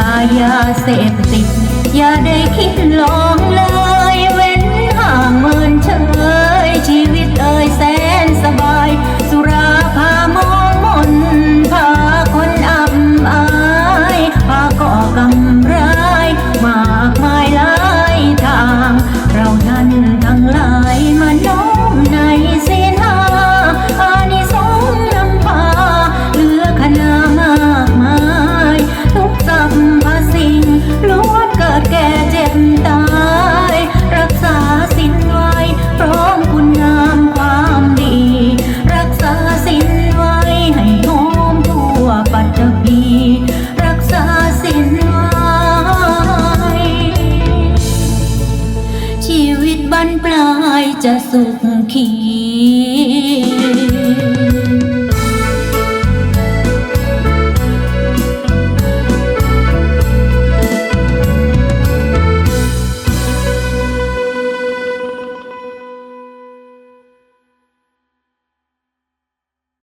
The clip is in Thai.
ายาเสพติด อย่าได้คิดลองเลย ปลายจะสุขี